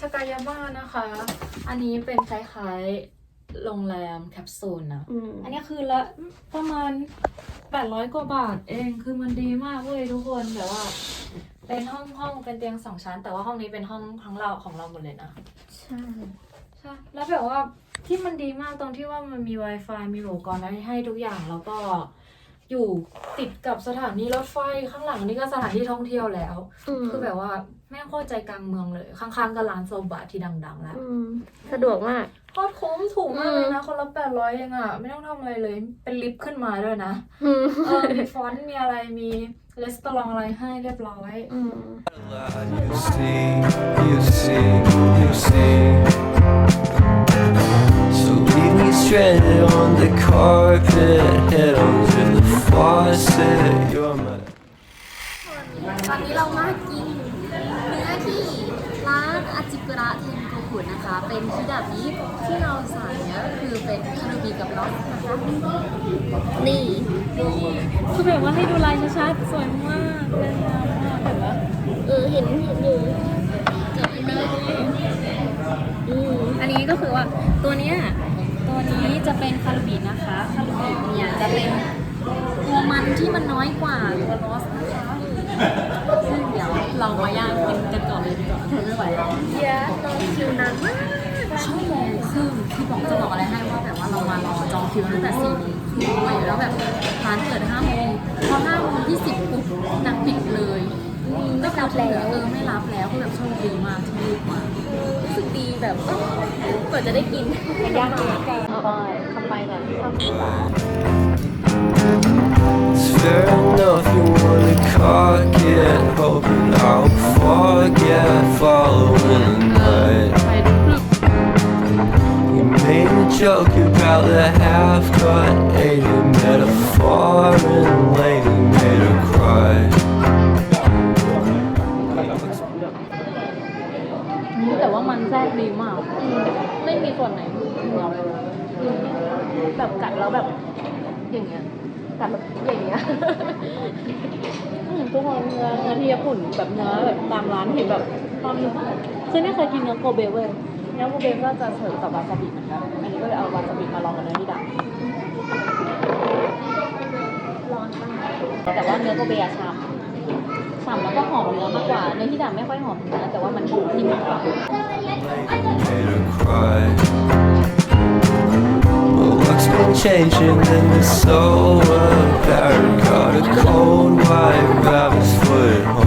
ทากายาม่านะคะ อันนี้เป็นคล้ายๆโรงแรมแคปซูลนะอืมอันนี้คือละประมาณ 800 กว่าบาทเอง คือมันดีมากเว้ยทุกคนแต่ว่า เป็นห้องห้องเป็นเตียงสองชั้น แต่ว่าห้องนี้เป็นห้องทั้งเราของเราหมดเลยนะ ใช่ใช่แล้วแบบว่าที่มันดีมากตรงที่ว่ามันมี Wi-Fi มีอุปกรณ์ให้ให้ทุกอย่างแล้วก็ อยู่ติดกับสถานีรถไฟข้างหลังนี่ก็สถานที่ท่องเที่ยวแล้วมคือแบบว่าแม่งโคตรใจกลางเมืองเลย ข้างๆกับร้านโซบะที่ดัง ๆ แล้วอืมสะดวกมากโคตรคุ้มถูกมากเลยนะคนละแปดร้อยเองอะ ไม่ต้องทำอะไรเลย เป็นลิฟต์ขึ้นมาด้วยนะอืมเออมีฟอนต์มีอะไรมีรีสตอรองอะไรให้เรียบร้อยอืม You see, you see, you see. So leave me stranded on the carpet, head onto the faucet. You're my. ตอนนี้เรามากินเนื้อที่ร้านอาจิกุระเทนโกคุนะคะ เป็นฮิดาบิที่เราสั่งเนี่ยก็คือเป็นคารุบิกับล็อสนะคะนี่คือแบบว่าให้ดูลายชัดๆสวยมากเลยนะเห็นปะเออเห็นเห็นอยู่เกือบไม่ได้อืมอันนี้ก็คือว่าตัวเนี้ยตัวนี้จะเป็นคารุบินะคะคารุบิเนี่ยจะเป็น ที่มันน้อยกว่าตัวลอสนะคะซึ่งเดี๋ยวเรามาย่างกินกันก่อนเลยดีกว่าทนไม่ไหวแล้วเยอะตอนคิวนานมากชั่วโมงครึ่งคือบอกจะบอกอะไรให้ว่าแบบว่าเรามารอจองคิวตั้งแต่สี่โมงครึ่งด้วยแล้วแบบร้านเปิดห้าโมงพอห้าโมงที่สิบปุ๊บนางปิดเลยไม่รับแล้วเออไม่รับแล้วคือแบบโชคดีมากที่รีบมารู้สึกดีแบบเอ้ากว่าจะได้กินย่างกันกันเอาไปทำไปแบบ ทำไป It's fair enough you wanna cock it, hoping I'll forget following the night. ไปดูคลิป You made a joke about the half cut, ain't it metaphor and lady made her cry. แต่ว่ามันแทรกดีมาก ไม่มีส่วนไหนเหนียวเลยแบบกัดแล้วแบบอย่างเงี้ย กัดแบบอย่างเงี้ยอืมทุกคนเนื้อเนื้อที่ญี่ปุ่นแบบเนื้อแบบตามร้านเห็นแบบความคือไม่เคยกินเนื้อโกเบเว้ยเนื้อโกเบก็จะเสิร์ฟกับวาซาบินะคะอันนี้ก็เลยเอาวาซาบิมาลองกับเนื้อที่ดับร้อนมากแต่ว่าเนื้อโกเบอะฉ่ำฉ่ำแล้วก็หอมเนื้อมากกว่าเนื้อที่ดับไม่ค่อยหอมเนื้อแต่ว่ามันนิ่มกว่า made her cry. Well, what's been changing in the soul apparent? Got a cold white rabbit's foot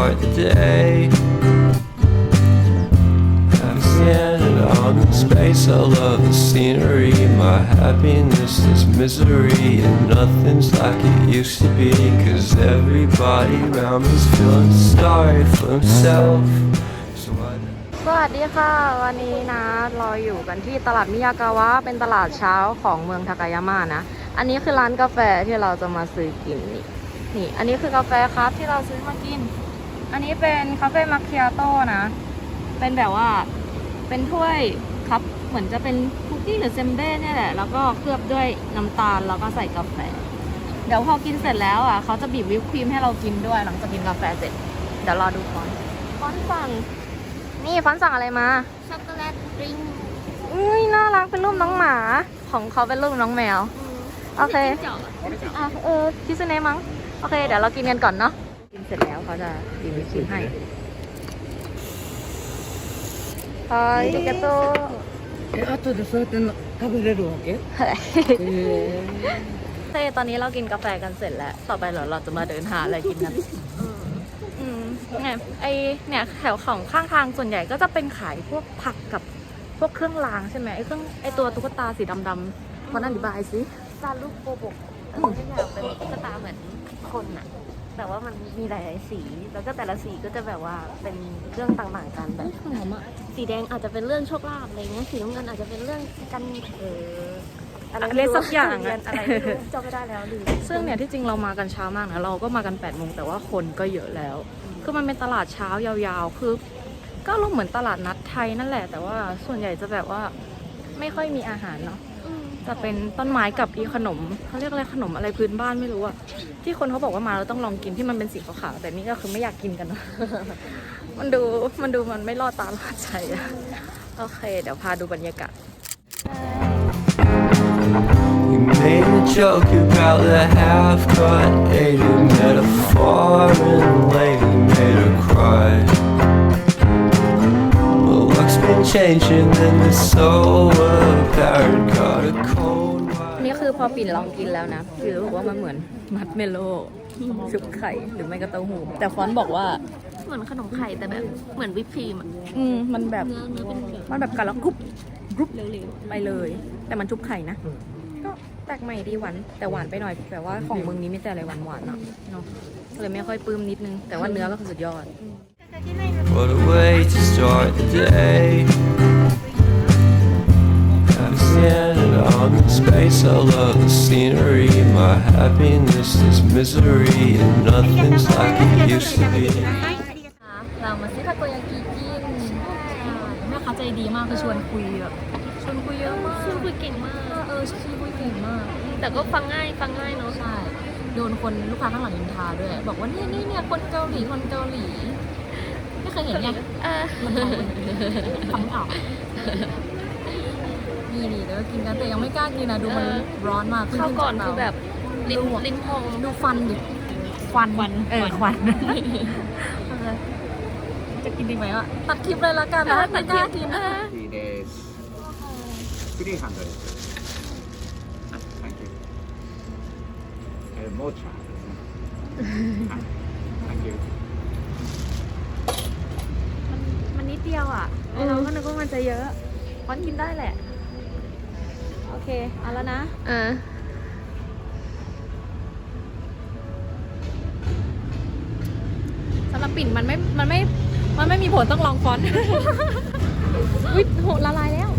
to start the day. I'm standing out in space. I love the scenery. My happiness is misery, and nothing's like it used to be. Cause everybody around me's feeling sorry for himself. So I สวัสดีค่ะ วันนี้นะเราอยู่กันที่ตลาดมิยากาวะ เป็นตลาดเช้าของเมืองทากายาม่านะ อันนี้คือร้านกาแฟที่เราจะมาซื้อกินนี่นี่ อันนี้คือกาแฟครับที่เราซื้อมากิน อันนี้เป็นคาเฟ่มัคคิอาโต้นะ เป็นแบบว่าเป็นถ้วยครับเหมือนจะเป็นคุกกี้หรือเซมเบ้เนี่ยแหละ แล้วก็เคลือบด้วยน้ำตาลแล้วก็ใส่กาแฟ เดี๋ยวพอกินเสร็จแล้วอะเขาจะบีบวิปครีมให้เรากินด้วยหลังจากกินกาแฟเสร็จ เดี๋ยวรอดูฟอนต์ฟอนต์สั่ง นี่ฟอนต์สั่งอะไรมา ช็อกโกแลตดริงก์อุ้ยน่ารักเป็นรูปน้องหมา ของเขาเป็นรูปน้องแมว โอเคเจาะอะเออคิสเนะมั้ง โอเค เดี๋ยวเรากินกันก่อนเนาะ กินเสร็จแล้วเขาจะดีวิปครีมให้はいありがとうえ後でそうやってな食べれるわけへえ โอเคตอนนี้เรากินกาแฟกันเสร็จแล้ว ต่อไปเดี๋ยวเราจะมาเดินหาอะไรกินกัน อืมเนี่ยไอเนี่ยแถวของข้างทางส่วนใหญ่ก็จะเป็นขายพวกผักกับพวกเครื่องรางใช่ไหมไอเครื่องไอตัวตุ๊กตาสีดำๆคนอธิบายสิ ซาลูกโกโบกทุกอย่างเป็นตุ๊กตาเหมือนคนอะ แต่ว่ามันมีหลายๆสี แล้วก็แต่ละสีก็จะแบบว่าเป็นเรื่องต่างๆกันแบบ หอมอะสีแดงอาจจะเป็นเรื่องโชคลาภอะไรเงี้ย สีน้ำเงินอาจจะเป็นเรื่องกันเอออะไรอะไรสักอย่างอะอะไรไม่รู้จำไม่ได้แล้วลืมซึ่งเนี่ยที่จริงเรามากันเช้ามากนะเราก็มากัน8ปดโมงแต่ว่าคนก็เยอะแล้ว คือมันเป็นตลาดเช้ายาวๆ คือ ก็ลงเหมือนตลาดนัดไทยนั่นแหละ แต่ว่าส่วนใหญ่จะแบบว่าไม่ค่อยมีอาหารเนาะ จะเป็นต้นไม้กับอีขนมเขาเรียกอะไรขนมอะไรพื้นบ้านไม่รู้อะที่คนเขาบอกว่ามาเราต้องลองกินที่มันเป็นสีขาวๆแต่นี่ก็คือไม่อยากกินกัน มันดูมันดูมันไม่รอดตาลอดใจอะโอเค เดี๋ยวพาดูบรรยากาศ You made a joke about the half-cut aided metaphor and lady made her cry. Well, luck's been changing and it's so apparent. Got a cold นี่คือพอปิ่นลองกินแล้วนะคือรู้สึกว่ามันเหมือนมัดเมโลชุบไข่หรือไม่ก็เต้าหู้แต่ฟอนต์บอกว่า เหมือนขนมไข่แต่แบบเหมือนวิปครีมอะอืมมันแบบ เนื้อเนื้อเป็นครีมมันแบบกัดแล้วกรุบกรุบไปเลย แต่มันชุบไข่นะ ก็แปลกใหม่ดีหวานแต่หวานไปหน่อยแต่ว่าของเมืองนี้มีแต่อะไรหวานหวานๆอะเนาะเลยไม่ค่อยปลื้มนิดนึง แต่ว่าเนื้อก็คือสุดยอด What a way to start the day. I'm standing on the space. I love the scenery. My happiness is misery, and nothing's like it used to be. เรามาซื้อทาโกยากิกินแม่ค้าใจดีมากคือชวนคุยแบบชวนคุยเยอะมากชวนคุยเก่งมาก เออชวนคุยเก่งมาก แต่ก็ฟังง่ายฟังง่ายเนาะใช่โดนคนลูกค้าข้างหลังนินทาด้วย บอกว่าเนี่ยนี่เนี่ยคนเกาหลีคนเกาหลี เคยเห็นไงเออฟังไม่ออกนี่นี่เดี๋ยวกินกันแต่ยังไม่กล้ากินนะดูมันร้อนมากข้าวก่อนคือแบบลิ้นลิ้นพองดูฟันดิฟันควันเออควันจะกินดีไหมอะตัดคลิปเลยละกันนะไม่กล้ากินดีเดส300อะ thank you เออ more try thank you ดเดียวอะไอ้เราก็นึกว่ามันจะเยอะฟอนต์กินได้แหละ โอเค เอาแล้วนะ อ่าสำหรับปิ่นมันไม่ มันไม่ มันไม่มีผลต้องลองฟอนต์ อุ้ยโหละลายแล้ว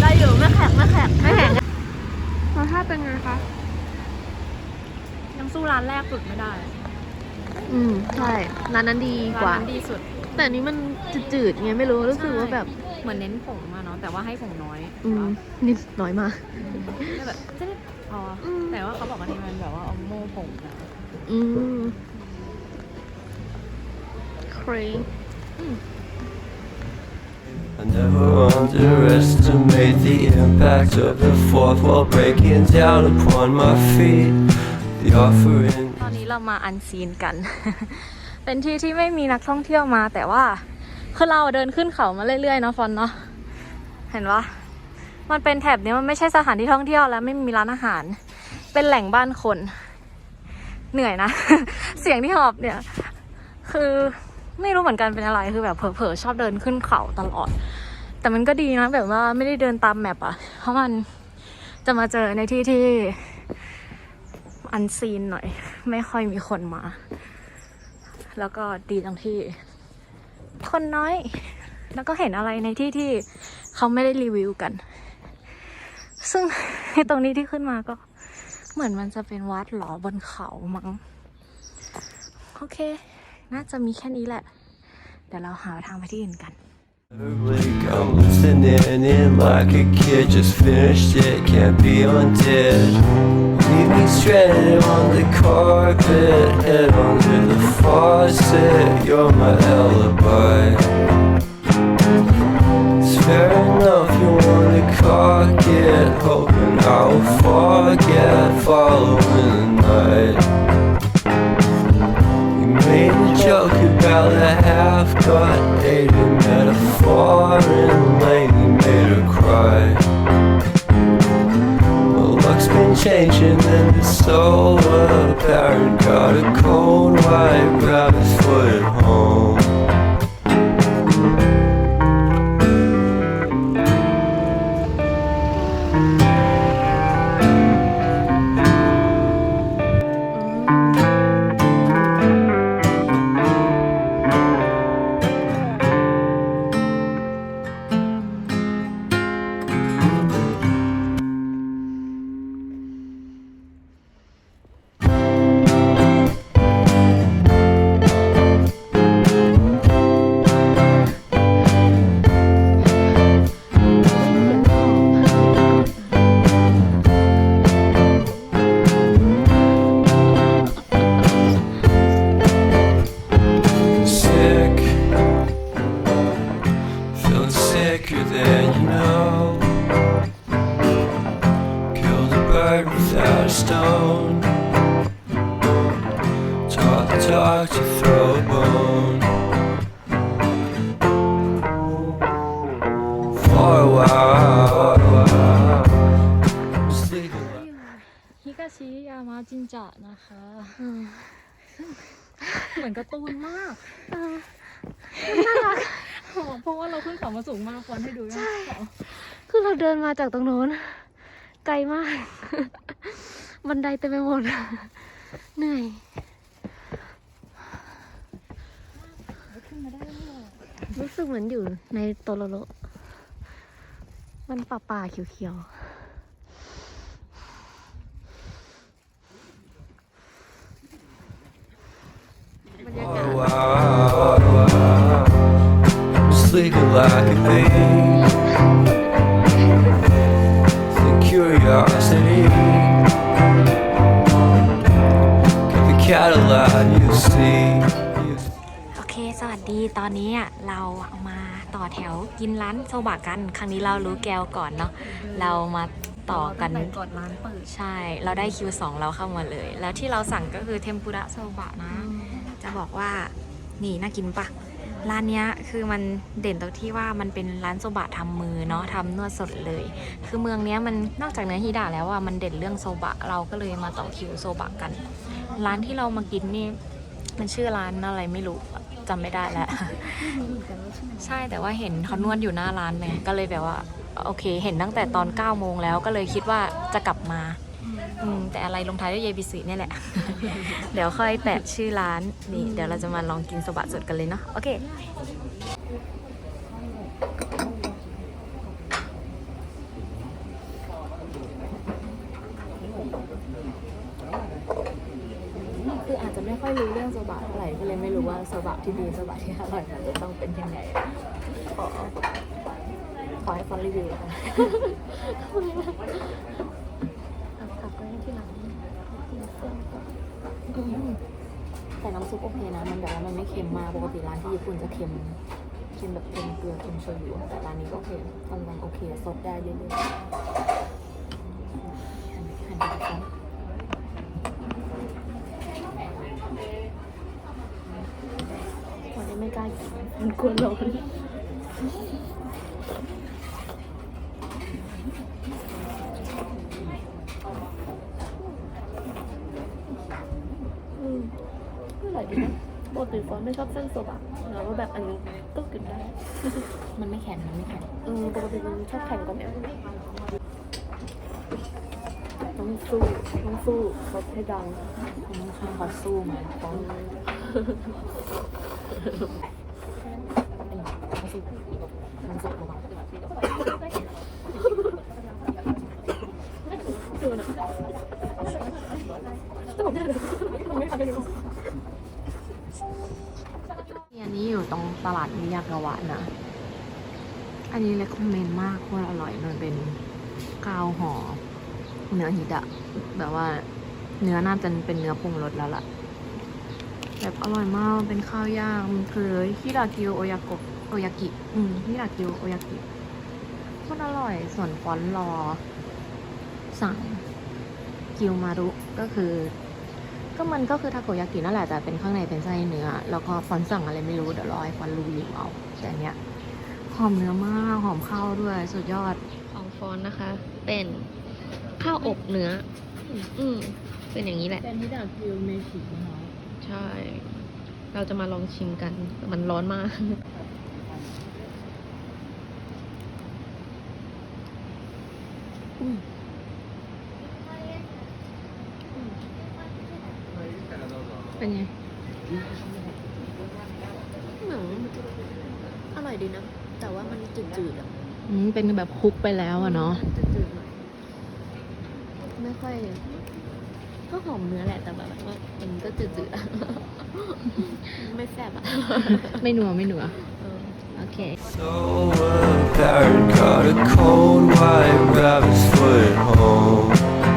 ได้อยู่ไม่แข็งไม่แข็งไม่แข็ง รสชาติเป็นไงคะ ยังสู้ร้านแรกสุดไม่ได้ อืม ใช่ร้านนั้นดีกว่า ร้านนั้นดีสุด แต่อันนี้มันจืดๆไงไม่รู้รู้สึกว่าแบบ เหมือนเน้นผงมาเนาะแต่ว่าให้ผงน้อยอืมนิดน้อยมาก แต่แบบจะได้อ๋ออแต่ว่าเขาบอกว่านี่มันแบบว่าเอาโม่ผงนะอืมครี I never underestimate the impact of the fourth wall breaking down upon my feet. The offering. ตอนนี้เรามาอันซีนกัน เป็นที่ที่ไม่มีนักท่องเที่ยวมา แต่ว่าคือเราเดินขึ้นเขามาเรื่อยๆเนาะฟอนเนาะเห็นปะมันเป็นแถบนี้มันไม่ใช่สถานที่ท่องเที่ยวแล้วไม่มีร้านอาหาร เป็นแหล่งบ้านคน เหนื่อยนะ เสียงที่หอบเนี่ย คือไม่รู้เหมือนกันเป็นอะไรคือแบบเผลอๆชอบเดินขึ้นเขาตลอด แต่มันก็ดีนะแบบว่าไม่ได้เดินตามแมปอะเพราะมันจะมาเจอในที่ที่ อันซีนหน่อย ไม่ค่อยมีคนมา แล้วก็ดีตรงที่ คนน้อย แล้วก็เห็นอะไรในที่ที่เขาไม่ได้รีวิวกัน ซึ่งตรงนี้ที่ขึ้นมาก็ เหมือนมันจะเป็นวัดหรอบนเขามั้งโอเค น่าจะมีแค่นี้แหละ เดี๋ยวเราหาทางไปที่อื่นกัน I'm listening in like a kid, just finished it, can't be undid. Leave me stranded on the carpet, head under the faucet, you're my alibi. It's fair enough, you wanna cock it, hoping I'll forget following the night. You made a joke about a half-cut dated metaphor and lady made her cry. Changing and it's so apparent. Got a cold white rabbit's foot home. เพราะว่าเราขึ้นเขามาสูงมากฟอนให้ดูใช่คือเราเดินมาจากตรงโน้น ไกลมาก บันไดเต็มไปหมดเหนื่อยรู้สึกเหมือนอยู่ในโตโลโลมันป่าป่าๆเขียวๆ For a while, sleeping like a bee. The curiosity of the Cadillac you see. You โอเค สวัสดี ตอนนี้อะเรามาต่อแถวกินร้านโซบะกัน ครั้งนี้เรารู้แก้วก่อนเนาะ เรามาต่อกันก่อนร้านเปิดใช่ เราได้คิวสองเราเข้ามาเลย แล้วที่เราสั่งก็คือเทมปุระโซบะนะ จะบอกว่า นี่น่ากินปะ ร้านเนี้ยคือมันเด่นตรงที่ว่ามันเป็นร้านโซบะทำมือเนาะทำนวดสดเลย คือเมืองเนี้ยมันนอกจากเนื้อฮิดะแล้วอะมันเด่นเรื่องโซบะเราก็เลยมาต่อคิวโซบะกัน ร้านที่เรามากินนี่มันชื่อร้านอะไรไม่รู้จำไม่ได้แล้วใช่แต่ว่าเห็นเขานวดอยู่หน้าร้านไงก็เลยแบบว่า โอเค เห็นตั้งแต่ตอน9ก้าโมงแล้วก็เลยคิดว่าจะกลับมา อืมแต่อะไรลงท้ายด้วยเยบิสิเนี่ยแหละ เดี๋ยวค่อยแปะชื่อร้านนี่ เดี๋ยวเราจะมาลองกินโซบะสดกันเลยเนาะโอเคคืออาจจะไม่ค่อยรู้เรื่องโซบะเท่าไหร่ก็เลยไม่รู้ว่าโซบะที่ดีโซบะที่อร่อยมันจะต้องเป็นยังไงขอขอให้ฟอนรีวิวแล้วกันกลับไปที่หลังแต่น้ำซุปโอเคนะ มันแบบว่ามันไม่เค็มมาก ปกติร้านที่ญี่ปุ่นจะเค็ม เค็มแบบเค็มเกลือเค็มโชยุแต่ร้านนี้ก็โอเคกำลังโอเคซดได้เรื่อยๆหันหันไปครับวันนี้ไม่กล้ากินมันกลัวร้อนอืมอร่อยดีนะปกติฟ อนไม่ชอบเส้นโซบะแล้วว่าแบบอันนี้ก็กินได้ มันไม่แข็งมันไม่แข็งเออปกติมันชอบแข่งกันเนี่ยต้องสู้ต้องสู้เขาให้ดังค่อนข้างเขาสู้มาเขาเขาสู้มันสู้ระวังดูนะแต่ผมไม่ได้มันไม่ทันเลย อันนี้อยู่ตรงตลาดมิยากาวะนะ อันนี้เลคคอมเมนต์มากโคตรอร่อยมันเป็นข้าวห่อเนื้อฮิดะแบบว่าเนื้อน่าจะเป็นเนื้อปรุงรสแล้วล่ะ แบบอร่อยมากเป็นข้าวย่างมันคือฮิรากิโอยากะโอยากิ อืมฮิรากิโอยากิโคตรอร่อย ส่วนฟอนรอ สั่งกิวมารุก็คือ ก็มันก็คือทาโกยากินั่นแหละแต่เป็นข้างในเป็นไส้เนื้อ แล้วก็ฟอนสั่งอะไรไม่รู้เดี๋ยวรอให้ฟอนต์รีวิวเอาแต่เนี้ย หอมเนื้อมากหอมข้าวด้วย สุดยอดของฟอนนะคะ เป็นข้าวอบเนื้อ อืมเป็นอย่างนี้แหละเป็นที่ดาคิวเมชินะคะใช่ เราจะมาลองชิมกัน มันร้อนมากเป็นไง เหมือนอร่อยดีนะ แต่ว่ามัน จืดๆอะอืมเป็นแบบคลุกไปแล้วอะเนาะจืดๆหน่อยไม่ค่อย ก็หอมเนื้อแหละแต่แบบว่ามันก็จืดๆอะไม่แซ่บอะไม่นัวไม่นัวเออ โอเค So apparent, caught a cold white rabbit's foot at home.